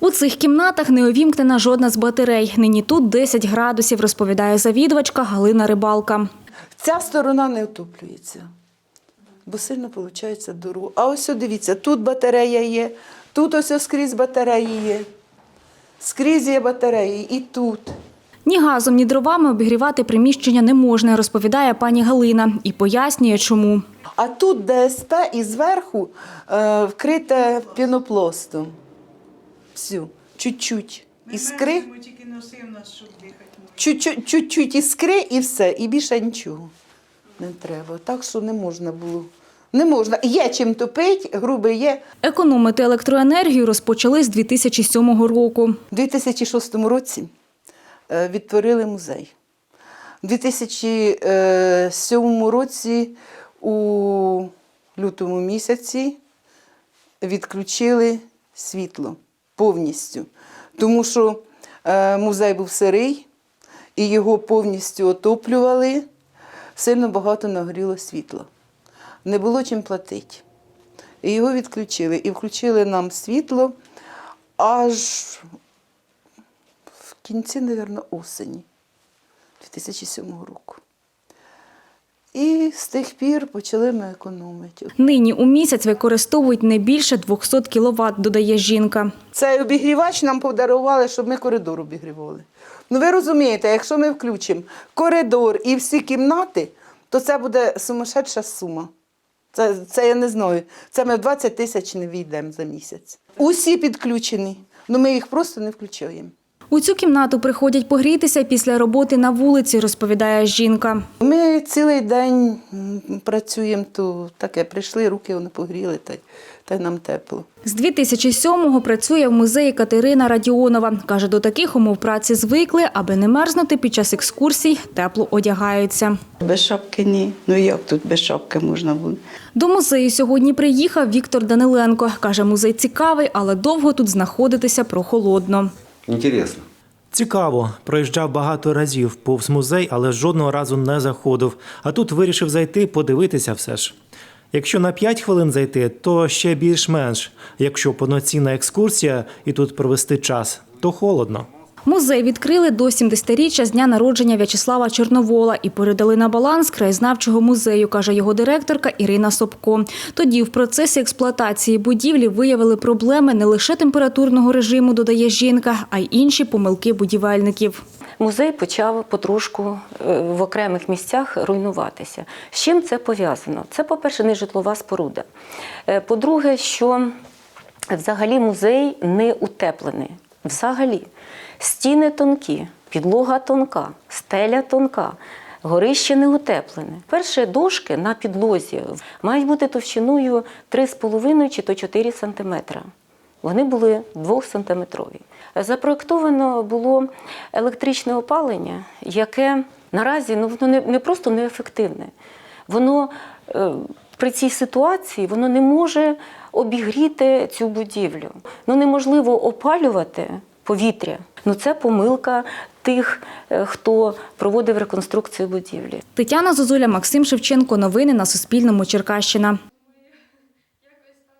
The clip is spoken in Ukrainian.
У цих кімнатах не увімкнена жодна з батарей. Нині тут 10 градусів, розповідає завідувачка Галина Рибалка. Ця сторона не отоплюється, бо сильно виходить дорога. А ось дивіться, тут батарея є, тут ось ось скрізь батареї є. Скрізь є батареї і тут. Ні газом, ні дровами обігрівати приміщення не можна, розповідає пані Галина і пояснює, чому. А тут ДСП і зверху е, вкрите пінопластом. Всю, чуть-чуть. Іскри, Ми тільки носив нас, щоб дихати. чуть-чуть, іскри і все, і більше нічого не треба. Так що не можна було. Не можна. Є чим топити, грубе є. Економити електроенергію розпочали з 2007 року. У 2006 році е, відтворили музей. У 2007 році у лютому місяці відключили світло повністю, тому що е, музей був сирий і його повністю отоплювали, сильно багато нагоріло світла. Не було чим платити. І його відключили. І включили нам світло аж в кінці, мабуть, осені 2007 року. І з тих пір почали ми економити. Нині у місяць використовують не більше 200 кВт, додає жінка. Цей обігрівач нам подарували, щоб ми коридор обігрівали. Ну ви розумієте, якщо ми включимо коридор і всі кімнати, то це буде сумасшедша сума. Це, це я не знаю. Це ми в 20 тисяч не війдемо за місяць. Усі підключені, але ми їх просто не включаємо. У цю кімнату приходять погрітися після роботи на вулиці, розповідає жінка. Ми цілий день працюємо, то таке прийшли, руки вони погріли, та, та нам тепло. З 2007-го працює в музеї Катерина Радіонова. Каже, до таких умов праці звикли, аби не мерзнути під час екскурсій, тепло одягаються. Без шапки ні. Ну як тут без шапки можна буде? До музею сьогодні приїхав Віктор Даниленко. Каже, музей цікавий, але довго тут знаходитися прохолодно. Интересно. Цікаво, проїжджав багато разів повз музей, але жодного разу не заходив. А тут вирішив зайти, подивитися все ж. Якщо на 5 хвилин зайти, то ще більш-менш. Якщо повноцінна екскурсія і тут провести час, то холодно. Музей відкрили до 70-річчя з дня народження В'ячеслава Чорновола і передали на баланс краєзнавчого музею, каже його директорка Ірина Собко. Тоді в процесі експлуатації будівлі виявили проблеми не лише температурного режиму, додає жінка, а й інші помилки будівельників. Музей почав потрошку е, в окремих місцях руйнуватися. З чим це пов'язано? Це, по-перше, не житлова споруда. Е, По-друге, що взагалі музей не утеплений. Взагалі. Стіни тонкі, підлога тонка, стеля тонка. Горище не утеплене. Перші дошки на підлозі мають бути товщиною 3,5 чи то 4 сантиметра. Вони були 2-сантиметрові. Запроектовано було електричне опалення, яке наразі ну, воно не, не просто неефективне. Воно е, при цій ситуації воно не може обігріти цю будівлю. Ну, неможливо опалювати повітря. Ну, це помилка тих, е, хто проводив реконструкцію будівлі. Тетяна Зозуля, Максим Шевченко. Новини на Суспільному. Черкащина.